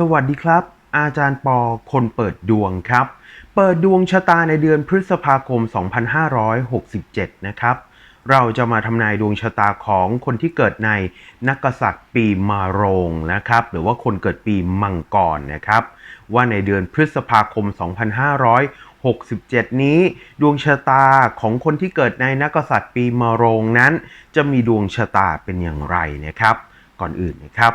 สวัสดีครับ อาจารย์ปอคนเปิดดวงครับ เปิดดวงชะตาในเดือนพฤษภาคม 2567 นะครับ เราจะมาทำนายดวงชะตาของคนที่เกิดในนักษัตริย์ปีมาโรงนะครับ หรือว่าคนเกิดปีมังกรนะครับ ว่าในเดือนพฤษภาคม 2567 นี้ ดวงชะตาของคนที่เกิดในนักษัตริย์ปีมะโรงนั้น จะมีดวงชะตาเป็นอย่างไรนะครับ ก่อนอื่นนะครับ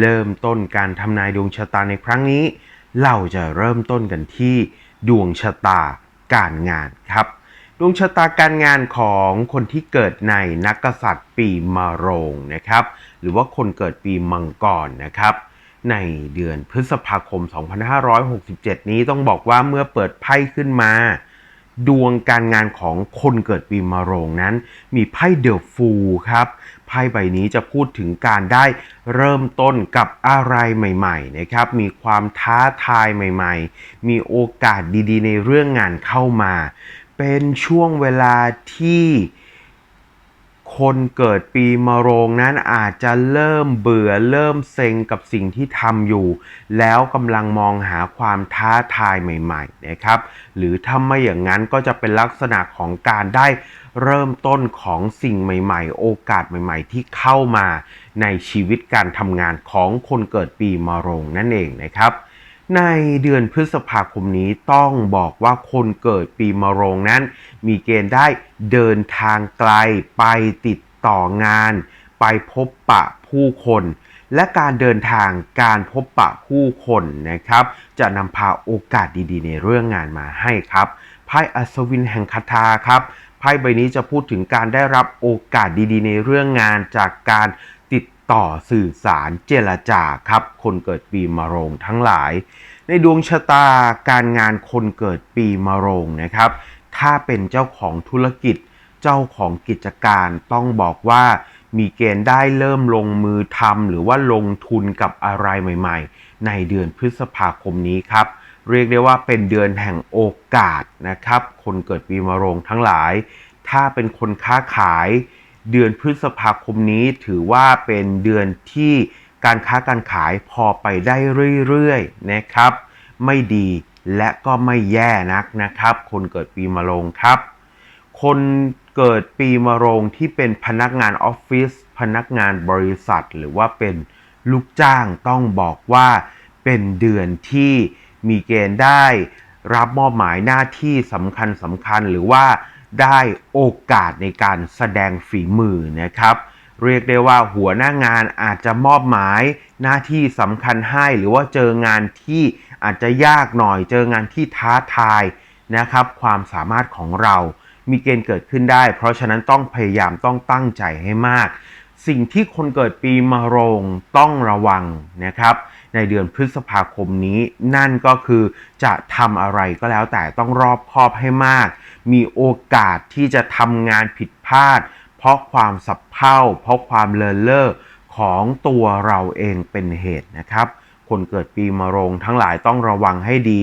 เริ่มต้นการทำนายดวงชะตาในครั้งนี้ เราจะเริ่มต้นกันที่ดวงชะตาการงานครับ ดวงชะตาการงานของคนที่เกิดในนักกษัตริย์ปีมะโรงนะครับ หรือว่าคนเกิดปีมังกรนะครับ ในเดือนพฤษภาคม 2567 นี้ต้องบอกว่าเมื่อเปิดไพ่ขึ้นมา ดวงการงานของคนเกิดปีมะโรงนั้น มีไพ่เดอะฟูครับไพ่ใบนี้จะพูดถึงการได้เริ่มต้นกับอะไรใหม่ๆนะครับ มีความท้าทายใหม่ๆ มีโอกาสดีๆ ในเรื่องงานเข้ามา เป็นช่วงเวลาที่ คนเกิดปีมะโรงนั้นอาจจะเริ่มเบื่อเริ่มเซ็งกับสิ่งที่ทำอยู่ แล้วกำลังมองหาความท้าทายใหม่ๆนะครับ หรือถ้าไม่อย่างนั้นก็จะเป็นลักษณะของการได้เริ่มต้นของสิ่งใหม่ๆ โอกาสใหม่ๆ ที่เข้ามาในชีวิตการทำงานของคนเกิดปีมะโรงนั่นเองนะครับ ในเดือนพฤษภาคมนี้ต้องบอกว่าคนเกิดปีมะโรงนั้น มีเกณฑ์ได้เดินทางไกลไปติดต่องาน ไปพบปะผู้คน และการเดินทางการพบปะผู้คนนะครับ จะนำพาโอกาสดีๆ ในเรื่องงานมาให้ครับไพ่อัศวินแห่งคาถาครับไพ่ใบนี้จะพูดถึงการได้รับโอกาสดีๆ ในเรื่องงานจากการ ต่อสื่อสารเจรจาครับ คนเกิดปีมะโรงทั้งหลาย ในดวงชะตาการงานคนเกิดปีมะโรงนะครับ ถ้าเป็นเจ้าของธุรกิจ เจ้าของกิจการต้องบอกว่ามีเกณฑ์ได้เริ่มลงมือทำหรือว่าลงทุนกับอะไรใหม่ๆ ในเดือนพฤษภาคมนี้ครับ เรียกได้ว่าเป็นเดือนแห่งโอกาสนะครับ คนเกิดปีมะโรงทั้งหลาย ถ้าเป็นคนค้าขาย เดือนพฤษภาคมนี้ถือว่าเป็นเดือนที่การค้าการขายพอไปได้เรื่อยๆนะครับ ไม่ดีและก็ไม่แย่นักนะครับ คนเกิดปีมะโรงครับ คนเกิดปีมะโรงที่เป็นพนักงานออฟฟิศพนักงานบริษัท หรือว่าเป็นลูกจ้างต้องบอกว่าเป็นเดือนที่มีเกณฑ์ได้รับมอบหมายหน้าที่สำคัญสำคัญหรือว่า ได้โอกาสในการแสดงฝีมือนะครับ เรียกได้ว่าหัวหน้างานอาจจะมอบหมายหน้าที่สำคัญให้หรือว่าเจองานที่อาจจะยากหน่อยเจองานที่ท้าทายนะครับ ความสามารถของเรา มีเกณฑ์เกิดขึ้นได้ เพราะฉะนั้นต้องพยายามต้องตั้งใจให้มาก สิ่งที่คนเกิดปีมะโรงต้องระวังนะครับในเดือนพฤษภาคมนี้นั่นก็คือจะทำอะไรก็แล้วแต่ต้องรอบคอบให้มาก มีโอกาสที่จะทำงานผิดพลาด เพราะความสับเพร่าเพราะความเลอเล่อของตัวเราเองเป็นเหตุนะครับ คนเกิดปีมะโรงทั้งหลายต้องระวังให้ดี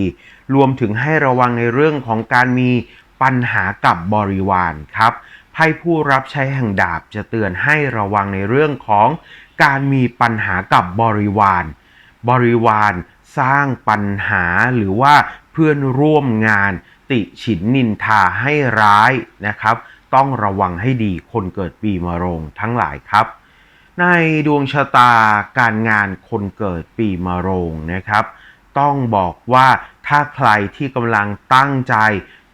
รวมถึงให้ระวังในเรื่องของการมีปัญหากับบริวารครับไพ่ผู้รับใช้แห่งดาบจะเตือนให้ระวังในเรื่องของการมีปัญหากับบริวาร บริวารสร้างปัญหาหรือว่าเพื่อนร่วมงาน ติฉินนินทาให้ร้ายนะครับ ต้องระวังให้ดีคนเกิดปีมะโรงทั้งหลายครับ ในดวงชะตาการงานคนเกิดปีมะโรงนะครับ ต้องบอกว่าถ้าใครที่กำลังตั้งใจ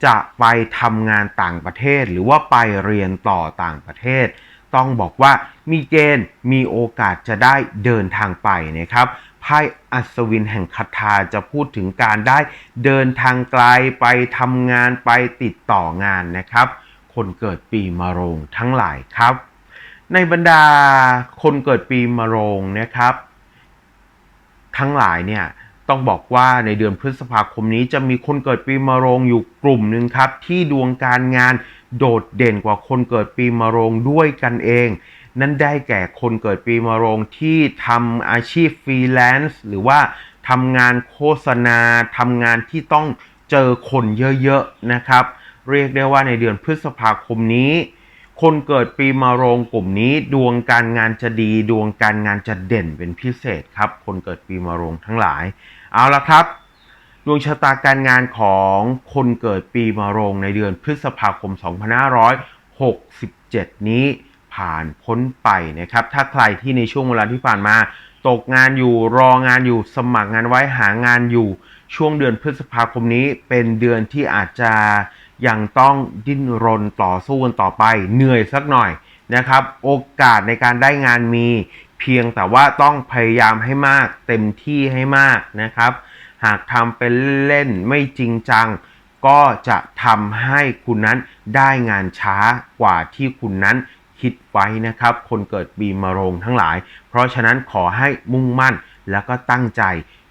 จะไปทำงานต่างประเทศ หรือว่าไปเรียนต่อต่างประเทศ ต้องบอกว่ามีเกณฑ์มีโอกาสจะได้เดินทางไปนะครับ ไพ่อัศวินแห่งคาถาจะพูดถึงการได้เดินทางไกลไปทำงานไปติดต่องานนะครับ คนเกิดปีมะโรงทั้งหลายครับ ในบรรดาคนเกิดปีมะโรงนะครับ ทั้งหลายเนี่ยต้องบอกว่าในเดือนพฤษภาคมนี้จะมีคนเกิดปีมะโรงอยู่กลุ่มหนึ่งครับ ที่ดวงการงานโดดเด่นกว่าคนเกิดปีมะโรงด้วยกันเอง นั่นได้แก่คนเกิดปีมะโรงที่ทำอาชีพฟรีแลนซ์หรือว่าทำงานโฆษณาทำงานที่ต้องเจอคนเยอะๆนะครับ เรียกได้ว่าในเดือนพฤษภาคมนี้ คนเกิดปีมะโรงกลุ่มนี้ ดวงการงานจะดี ดวงการงานจะเด่นเป็นพิเศษครับ คนเกิดปีมะโรงทั้งหลาย เอาละครับดวงชะตาการงานของคนเกิดปีมะโรงในเดือนพฤษภาคม 2567 นี้ ผ่านพ้นไปนะครับ ถ้าใครที่ในช่วงเวลาที่ผ่านมา ตกงานอยู่รองานอยู่สมัครงานไว้หางานอยู่ ช่วงเดือนพฤษภาคมนี้เป็นเดือนที่อาจจะยังต้องดิ้นรนต่อสู้กันต่อไป เหนื่อยสักหน่อยนะครับ โอกาสในการได้งานมี เพียงแต่ว่าต้องพยายามให้มากเต็มที่ให้มากนะครับ หากทำเป็นเล่นไม่จริงจัง ก็จะทำให้คุณนั้นได้งานช้ากว่าที่คุณนั้น คิดไว้นะครับ คนเกิดปีมะโรงทั้งหลาย เพราะฉะนั้นขอให้มุ่งมั่นแล้วก็ตั้งใจ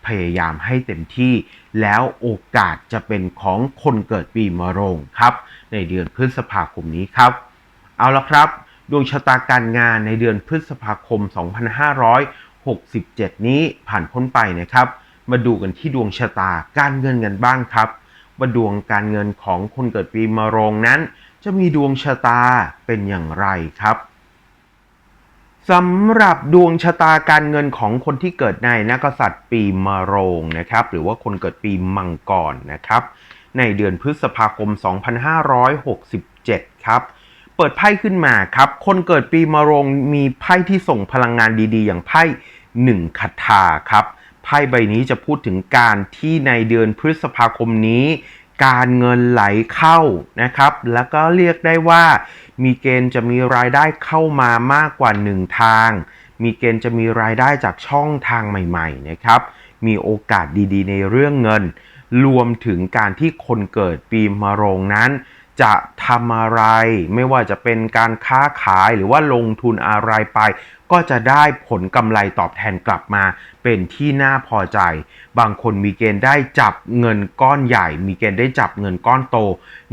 พยายามให้เต็มที่ แล้วโอกาสจะเป็นของคนเกิดปีมะโรงครับ ในเดือนพฤษภาคมนี้ครับ เอาละครับ ดวงชะตาการงานในเดือนพฤษภาคม 2567 นี้ผ่านพ้นไปนะครับ มาดูกันที่ดวงชะตาการเงินกันบ้างครับว่าดวงการเงินของคนเกิดปีมะโรงนั้น จะมีดวงชะตาเป็นอย่างไรครับสำหรับดวงชะตาการเงินของคนที่เกิดในนักษัตริย์ปีมะโรงนะครับ หรือว่าคนเกิดปีมังกรนะครับ ในเดือนพฤษภาคม 2567 ครับ เปิดไพ่ขึ้นมาครับ คนเกิดปีมะโรงมีไพ่ที่ส่งพลังงานดีๆ อย่างไพ่หนึ่งคาถาครับไพ่ใบนี้จะพูดถึงการที่ในเดือนพฤษภาคมนี้ การเงินไหลเข้านะครับ แล้วก็เรียกได้ว่า มีเกณฑ์จะมีรายได้เข้ามามากกว่าหนึ่งทาง มีเกณฑ์จะมีรายได้จากช่องทางใหม่ๆนะครับ มีโอกาสดีๆ ในเรื่องเงิน รวมถึงการที่คนเกิดปีมะโรงนั้น จะทำอะไร ไม่ว่าจะเป็นการค้าขายหรือว่าลงทุนอะไรไป ก็จะได้ผลกำไรตอบแทนกลับมา เป็นที่น่าพอใจ บางคนมีเกณฑ์ได้จับเงินก้อนใหญ่ มีเกณฑ์ได้จับเงินก้อนโต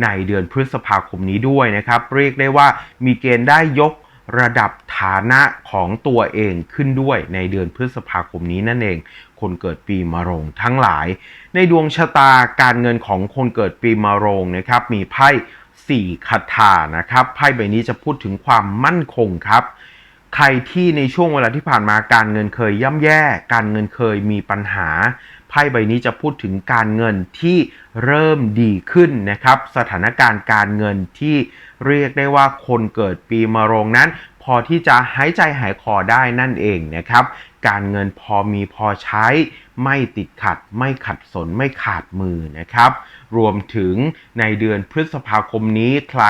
ในเดือนพฤษภาคมนี้ด้วยนะครับ เรียกได้ว่ามีเกณฑ์ได้ยก ระดับฐานะของตัวเองขึ้นด้วยในเดือนพฤษภาคมนี้นั่นเอง คนเกิดปีมะโรงทั้งหลาย ในดวงชะตาการเงินของคนเกิดปีมะโรงนะครับมีไพ่สี่คาถานะครับไพ่ใบนี้จะพูดถึงความมั่นคงครับใครที่ในช่วงเวลาที่ผ่านมาการเงินเคยย่ำแย่ การเงินเคยมีปัญหา ไพ่ใบนี้จะพูดถึงการเงินที่เริ่มดีขึ้นนะครับ สถานการณ์การเงินที่เรียกได้ว่าคนเกิดปีมะโรงนั้น พอที่จะหายใจหายคอได้นั่นเองนะครับ การเงินพอมีพอใช้ ไม่ติดขัด ไม่ขัดสนไม่ขาดมือนะครับ รวมถึงในเดือนพฤษภาคมนี้ใคร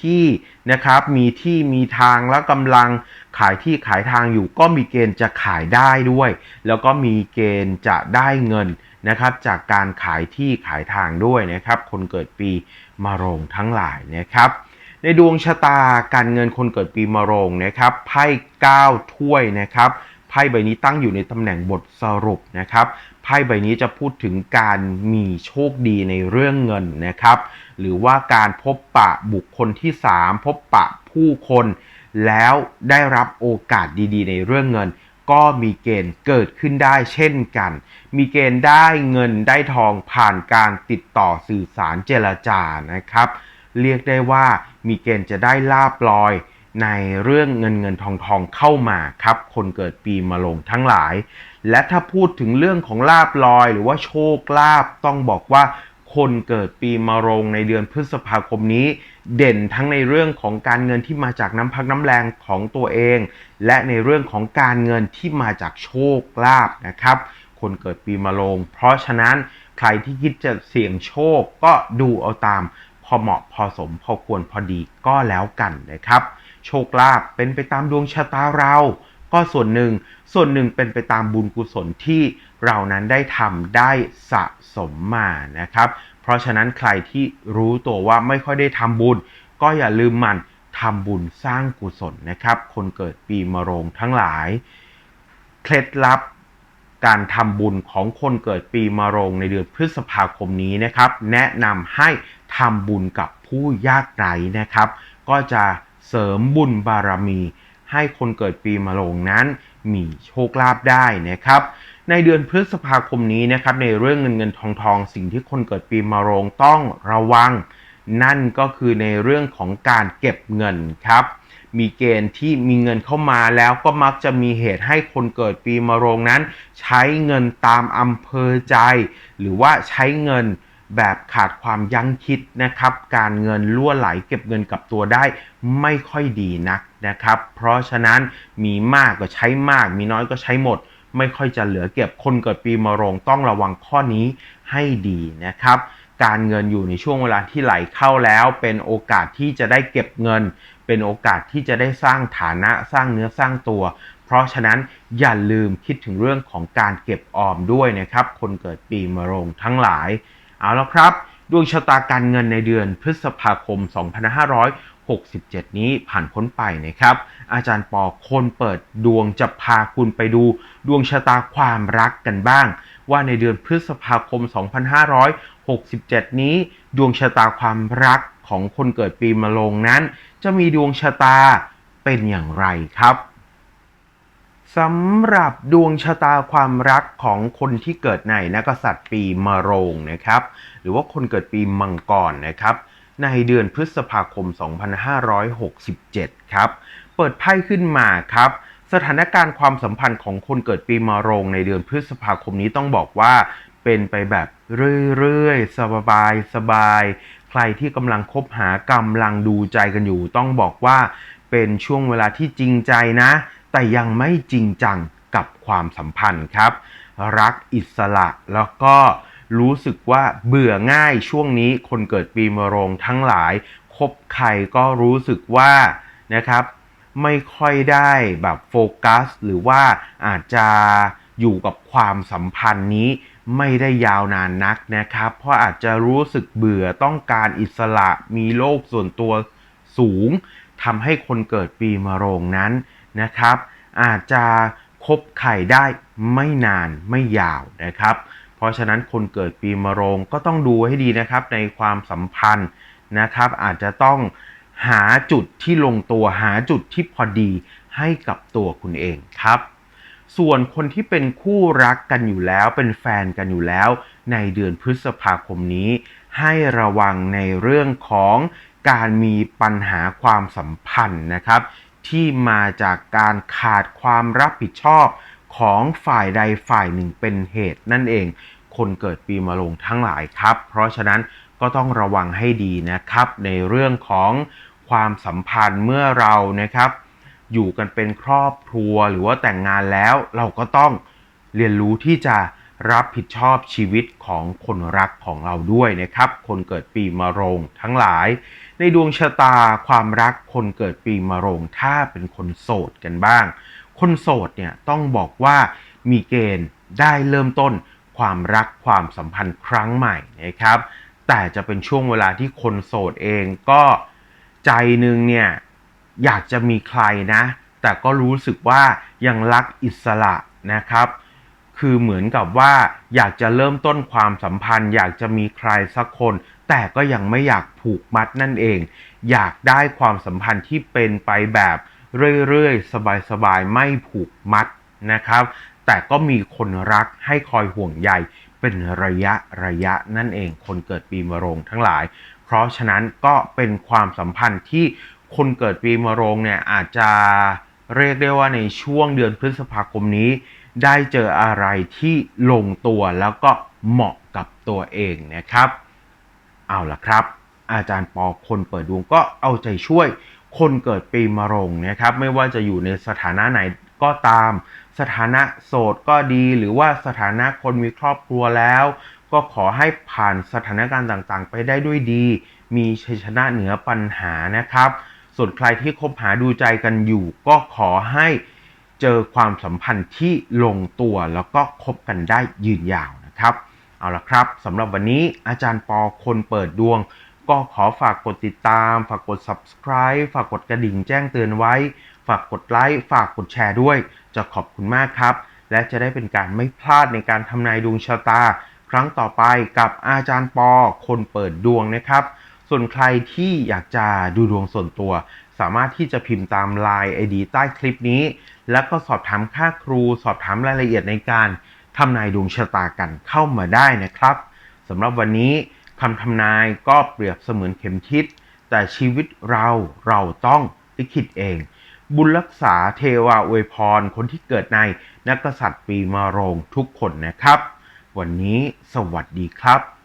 ที่นะครับมีที่มีทางและกำลังขายที่ขายทางอยู่ ก็มีเกณฑ์จะขายได้ด้วย แล้วก็มีเกณฑ์จะได้เงินนะครับจากการขายที่ขายทางด้วยนะครับ คนเกิดปีมะโรงทั้งหลายนะครับ ในดวงชะตาการเงินคนเกิดปีมะโรงนะครับไพ่9ถ้วยนะครับ ไพ่ใบนี้ตั้งอยู่ในตำแหน่งบทสรุปนะครับไพ่ใบนี้จะพูดถึงการมีโชคดีในเรื่องเงินนะครับ หรือว่าการพบปะบุคคลที่ 3 พบปะผู้คน แล้วได้รับโอกาสดีๆ ในเรื่องเงิน ก็มีเกณฑ์เกิดขึ้นได้เช่นกัน มีเกณฑ์ได้เงินได้ทองผ่านการติดต่อสื่อสารเจรจานะครับ เรียกได้ว่ามีเกณฑ์จะได้ลาบลอย ในเรื่องเงินเงินทองทองเข้ามาครับ คนเกิดปีมะโรงทั้งหลาย และถ้าพูดถึงเรื่องของลาบลอย หรือว่าโชคลาบต้องบอกว่าคนเกิดปีมะโรงในเดือนพฤษภาคมนี้ เด่นทั้งในเรื่องของการเงินที่มาจากน้ำพักน้ำแรงของตัวเอง และในเรื่องของการเงินที่มาจากโชคลาภนะครับ คนเกิดปีมะโรง เพราะฉะนั้นใครที่คิดจะเสี่ยงโชคก็ดูเอาตาม พอเหมาะพอสมพอควรพอดีก็แล้วกันนะครับ โชคลาภเป็นไปตามดวงชะตาเรา ก็ส่วนหนึ่ง ส่วนหนึ่งเป็นไปตามบุญกุศลที่เรานั้นได้ทำได้สะสมมานะครับ เพราะฉะนั้นใครที่รู้ตัวว่าไม่ค่อยได้ทำบุญ ก็อย่าลืมมันทำบุญสร้างกุศลนะครับ คนเกิดปีมะโรงทั้งหลาย เคล็ดลับการทำบุญของคนเกิดปีมะโรงในเดือนพฤษภาคมนี้นะครับ แนะนำให้ทำบุญกับผู้ยากไร้นะครับ ก็จะ เสริมบุญบารมี ให้คนเกิดปีมะโรงนั้นมีโชคลาภได้นะครับ ในเดือนพฤษภาคมนี้นะครับในเรื่องเงินเงินทองทองสิ่งที่คนเกิดปีมะโรงต้องระวัง นั่นก็คือในเรื่องของการเก็บเงินครับ มีเกณฑ์ที่มีเงินเข้ามาแล้วก็มักจะมีเหตุให้คนเกิดปีมะโรงนั้น ใช้เงินตามอำเภอใจ หรือว่าใช้เงิน แบบขาดความยั้งคิดนะครับ การเงินล่วไหลเก็บเงินกับตัวได้ไม่ค่อยดีนักนะครับ เพราะฉะนั้นมีมากก็ใช้มาก มีน้อยก็ใช้หมด ไม่ค่อยจะเหลือเก็บคนเกิดปีมะโรงต้องระวังข้อนี้ให้ดีนะครับการเงินอยู่ในช่วงเวลาที่ไหลเข้าแล้ว เป็นโอกาสที่จะได้เก็บเงิน เป็นโอกาสที่จะได้สร้างฐานะสร้างเนื้อสร้างตัว เพราะฉะนั้นอย่าลืมคิดถึงเรื่องของการเก็บออมด้วยนะครับ คนเกิดปีมะโรงทั้งหลาย เอาละครับ ดวงชะตาการเงินในเดือนพฤษภาคม 2567 นี้ผ่านพ้นไปนะครับ อาจารย์ปอคนเปิดดวงจะพาคุณไปดู ดวงชะตาความรักกันบ้าง ว่าในเดือนพฤษภาคม 2567 นี้ ดวงชะตาความรักของคนเกิดปีมะโรงนั้น จะมีดวงชะตาเป็นอย่างไรครับ สำหรับดวงชะตาความรักของคนที่เกิดในนักษัตริย์ปีมะโรงนะครับ หรือว่าคนเกิดปีมังกรนะครับ ในเดือนพฤษภาคม 2567 ครับ เปิดไพ่ขึ้นมาครับ สถานการณ์ความสัมพันธ์ของคนเกิดปีมะโรง ในเดือนพฤษภาคมนี้ต้องบอกว่าเป็นไปแบบเรื่อยๆ สบายสบายๆใครที่กำลังคบหากำลังดูใจกันอยู่ ต้องบอกว่าเป็นช่วงเวลาที่จริงใจนะ แต่ยังไม่จริงจังกับความสัมพันธ์ครับ รักอิสระแล้วก็รู้สึกว่าเบื่อง่ายช่วงนี้คนเกิดปีมะโรงทั้งหลายคบใครก็รู้สึกว่านะครับ ไม่ค่อยได้แบบโฟกัส หรือว่าอาจจะอยู่กับความสัมพันธ์นี้ไม่ได้ยาวนานนักนะครับ เพราะอาจจะรู้สึกเบื่อต้องการอิสระมีโลกส่วนตัวสูงทำให้คนเกิดปีมะโรงนั้น นะครับ อาจจะคบใครได้ไม่นานไม่ยาวนะครับ เพราะฉะนั้นคนเกิดปีมะโรงก็ต้องดูให้ดีนะครับในความสัมพันธ์นะครับ อาจจะต้องหาจุดที่ลงตัวหาจุดที่พอดีให้กับตัวคุณเองครับ ส่วนคนที่เป็นคู่รักกันอยู่แล้วเป็นแฟนกันอยู่แล้ว ในเดือนพฤษภาคมนี้ ให้ระวังในเรื่องของการมีปัญหาความสัมพันธ์นะครับ ที่มาจากการขาดความรับผิดชอบของฝ่ายใดฝ่ายหนึ่งเป็นเหตุนั่นเอง คนเกิดปีมะโรงทั้งหลายครับ เพราะฉะนั้นก็ต้องระวังให้ดีนะครับ ในเรื่องของความสัมพันธ์เมื่อเรานะครับ อยู่กันเป็นครอบครัวหรือว่าแต่งงานแล้ว เราก็ต้องเรียนรู้ที่จะรับผิดชอบชีวิตของคนรักของเราด้วยนะครับ คนเกิดปีมะโรงทั้งหลาย ในดวงชะตาความรักคนเกิดปีมะโรงถ้าเป็นคนโสดกันบ้าง คนโสดเนี่ยต้องบอกว่ามีเกณฑ์ได้เริ่มต้นความรักความสัมพันธ์ครั้งใหม่นะครับ แต่จะเป็นช่วงเวลาที่คนโสดเองก็ใจหนึ่งเนี่ยอยากจะมีใครนะ แต่ก็รู้สึกว่ายังรักอิสระนะครับ คือเหมือนกับว่าอยากจะเริ่มต้นความสัมพันธ์ อยากจะมีใครสักคน แต่ก็ยังไม่อยากผูกมัดนั่นเอง อยากได้ความสัมพันธ์ที่เป็นไปแบบเรื่อยๆ สบายๆ ไม่ผูกมัดนะครับ แต่ก็มีคนรักให้คอยห่วงใยเป็นระยะระยะนั่นเองคนเกิดปีมะโรงทั้งหลาย เพราะฉะนั้นก็เป็นความสัมพันธ์ที่คนเกิดปีมะโรงเนี่ยอาจจะเรียกได้ว่าในช่วงเดือนพฤษภาคมนี้ ได้เจออะไรที่ลงตัวแล้วก็เหมาะกับตัวเองนะครับ เอาล่ะครับ อาจารย์ปอคนเปิดดวงก็เอาใจช่วยคนเกิดปีมะโรงนะครับไม่ว่าจะอยู่ในสถานะไหนก็ตาม สถานะโสดก็ดีหรือว่าสถานะคนมีครอบครัวแล้ว ก็ขอให้ผ่านสถานการณ์ต่างๆ ไปได้ด้วยดี มีชัยชนะเหนือปัญหานะครับ ส่วนใครที่คบหาดูใจกันอยู่ ก็ขอให้เจอความสัมพันธ์ที่ลงตัวแล้วก็คบกันได้ยืนยาวนะครับ เอาละครับสำหรับวันนี้อาจารย์ปอคนเปิดดวง ก็ขอฝากกดติดตาม ฝากกด subscribe ฝากกดกระดิ่งแจ้งเตือนไว้ ฝากกดไลค์ฝากกดแชร์ด้วย จะขอบคุณมากครับ และจะได้เป็นการไม่พลาดในการทำนายดวงชะตา ครั้งต่อไปกับอาจารย์ปอคนเปิดดวงนะครับ ส่วนใครที่อยากจะดูดวงส่วนตัว สามารถที่จะพิมพ์ตาม Line ID ใต้คลิปนี้ แล้วก็สอบถามค่าครู สอบถามรายละเอียดในการ ทำนายดวงชะตากันเข้ามาได้นะครับสำหรับวันนี้คำทำนายก็เปรียบเสมือนเข็มทิศ แต่ชีวิตเราเราต้องลิขิตเอง บุญรักษาเทวาอวยพรคนที่เกิดในนักษัตริย์ปีมะโรงทุกคนนะครับ วันนี้สวัสดีครับ